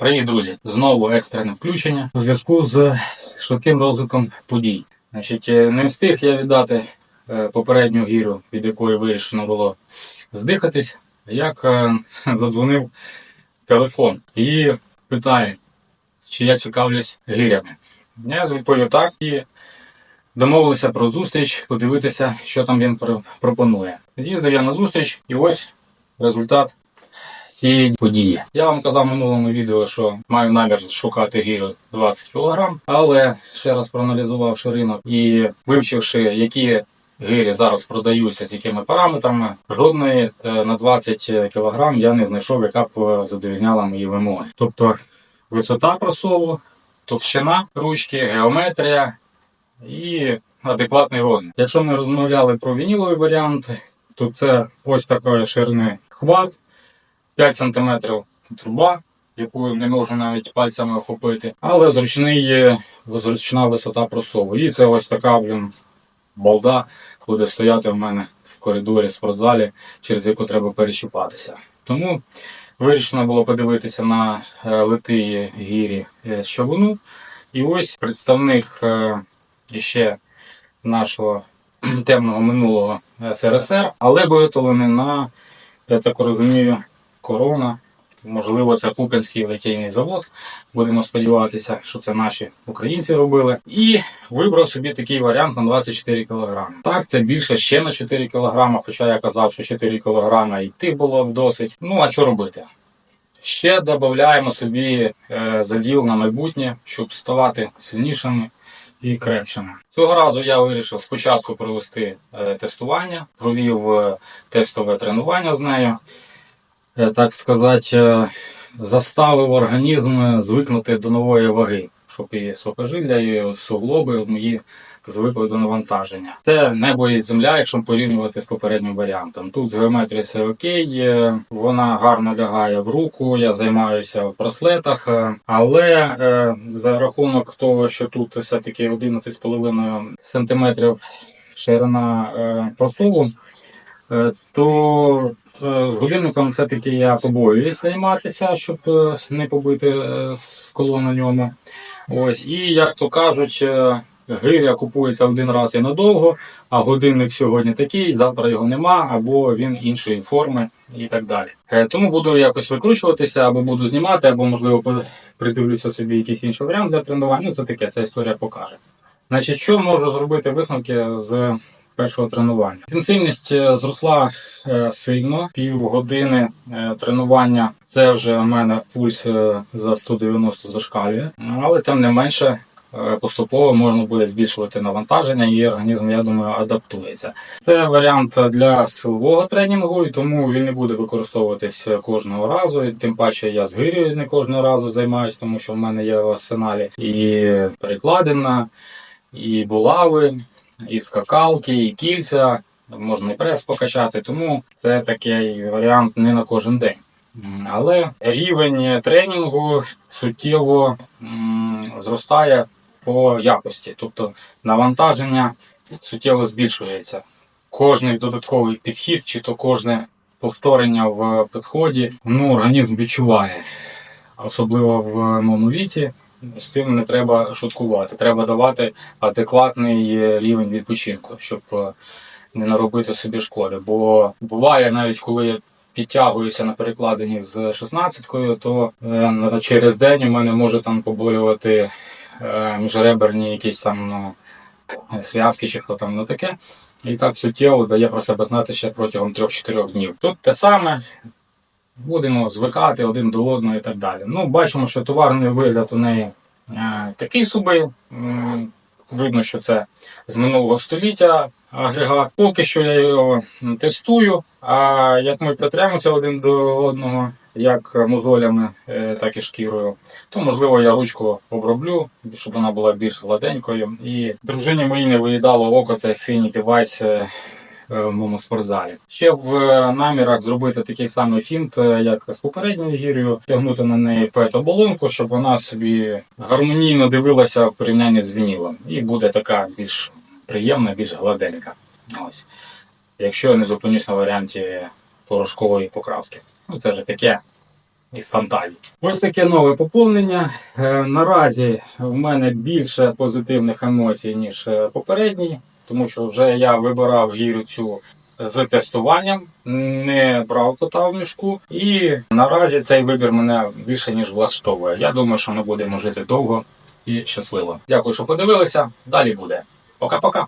Привіт, друзі! Знову екстрене включення у зв'язку з швидким розвитком подій. Значить, е, не встиг я віддати е, попередню гіру, від якої вирішено було здихатись, як е, задзвонив телефон і питає, чи я цікавлюсь гирями. Я відповів так і домовилися про зустріч, подивитися, що там він пропонує. З'їздив я на зустріч, і ось результат цієї події. Я вам казав минулому відео, що маю намір шукати гіру 20 кг, але ще раз проаналізувавши ринок і вивчивши, які гирі зараз продаються, з якими параметрами, жодної е, на 20 кг я не знайшов, яка б е, задовільняла мої вимоги. Тобто висота просову, товщина ручки, геометрія і адекватний розмір. Якщо ми розмовляли про вініловий варіант, то це ось такої ширини хват. 5 см труба, яку не можу навіть пальцями охопити, але зручний, зручна висота просову. І це ось така блін, балда буде стояти в мене в коридорі в спортзалі, через яку треба перещупатися. Тому вирішено було подивитися на е, литиї гірі е. І ось представник е, іще нашого темного минулого СРСР, але виготовлений на, я так розумію, корона. Можливо, це Купенський литейний завод. Будемо сподіватися, що це наші українці робили. І вибрав собі такий варіант на 24 кг. Так, це більше ще на 4 кг, хоча я казав, що 4 кг йти було б досить. Ну а що робити? Ще додаємо собі е, заділ на майбутнє, щоб ставати сильнішими і крепшими. Цього разу я вирішив спочатку провести е, тестування, провів е, тестове тренування з нею так сказати, е, заставив організм звикнути до нової ваги, щоб і сухожилля, і суглоби мої звикли до навантаження. Це небо і земля, якщо порівнювати з попереднім варіантом. Тут з геометрією все окей, е, вона гарно лягає в руку, я займаюся в браслетах, е, але е, за рахунок того, що тут все-таки 11,5 см ширина е, просову, Е, то е, годинником все-таки я побоююсь займатися, щоб е, не побити е, скло на ньому. Ось, і як то кажуть, е, гиря купується один раз і надовго, а годинник сьогодні такий, завтра його нема, або він іншої форми і так далі. Е, Тому буду якось викручуватися, або буду знімати, або можливо придивлюся собі якийсь інший варіант для тренування. Ну це таке, ця історія покаже. Значить, що можу зробити висновки з першого тренування? Інтенсивність е, зросла е, сильно, півгодини е, тренування. Це вже у мене пульс за 190 зашкалює, але тим не менше. Поступово можна буде збільшувати навантаження, і організм, я думаю, адаптується. Це варіант для силового тренінгу, і тому він не буде використовуватись кожного разу. Тим паче я з гирю не кожного разу займаюся, тому що в мене є в арсеналі і перекладина, і булави, і скакалки, і кільця. Можна і прес покачати, тому це такий варіант не на кожен день. Але рівень тренінгу суттєво зростає по якості, тобто навантаження суттєво збільшується. Кожний додатковий підхід, чи то кожне повторення в підході, ну, організм відчуває, особливо в моєму віці. З цим не треба шуткувати. Треба давати адекватний е, рівень відпочинку, щоб е, не наробити собі шкоди. Бо буває навіть коли я підтягуюся на перекладині з 16-кою, то е, через день у мене може там поболювати міжреберні якісь там ну, зв'язки чи що там ну таке. І так суттєво дає про себе знати ще протягом 3-4 днів. Тут те саме. Будемо звикати один до одного і так далі. Ну, бачимо, що товарний вигляд у неї е, такий собі. Видно, що це з минулого століття агрегат. Поки що я його тестую. А як ми притримуємося один до одного, як мозолями, е, так і шкірою, то можливо я ручку оброблю, щоб вона була більш гладенькою. І дружині моїй не виїдало око цей синій девайс. Е, в моєму спортзалі. Ще в е, намірах зробити такий самий фінт, е, як з попередньою гір'ю, тягнути на неї пет-оболонку, щоб вона собі гармонійно дивилася в порівнянні з вінілом. І буде така більш приємна, більш гладенька. Ось. Якщо я не зупинюсь на варіанті порошкової покраски. Ну це вже таке. із фантазії. Ось таке нове поповнення. Наразі в мене більше позитивних емоцій, ніж попередній, тому що вже я вибирав гірю цю з тестуванням, не брав кота в мішку, і наразі цей вибір мене більше ніж влаштовує. Я думаю, що ми будемо жити довго і щасливо. Дякую, що подивилися. Далі буде. Пока-пока.